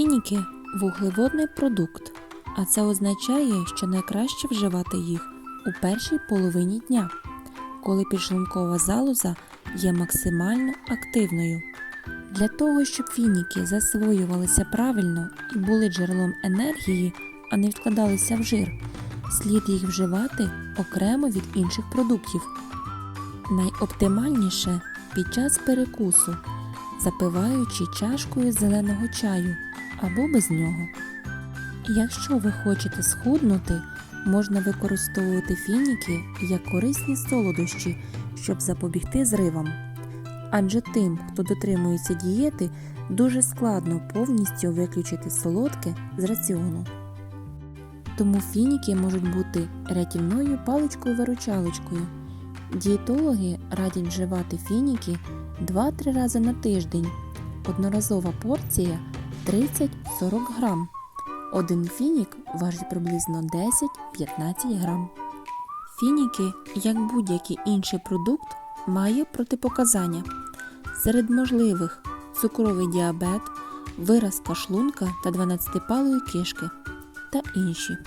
Фініки вуглеводний продукт, а це означає, що найкраще вживати їх у першій половині дня, коли підшлункова залоза є максимально активною. Для того, щоб фініки засвоювалися правильно і були джерелом енергії, а не відкладалися в жир, слід їх вживати окремо від інших продуктів. Найоптимальніше під час перекусу, запиваючи чашкою зеленого чаю або без нього. Якщо ви хочете схуднути, можна використовувати фініки як корисні солодощі, щоб запобігти зривам. Адже тим, хто дотримується дієти, дуже складно повністю виключити солодке з раціону. Тому фініки можуть бути рятівною паличкою-виручалочкою. Дієтологи радять вживати фініки 2-3 рази на тиждень. Одноразова порція 30-40 грам. Один фінік важить приблизно 10-15 грам. Фініки, як будь-який інший продукт, має протипоказання. Серед можливих цукровий діабет, виразка шлунка та 12-палої кишки та інші.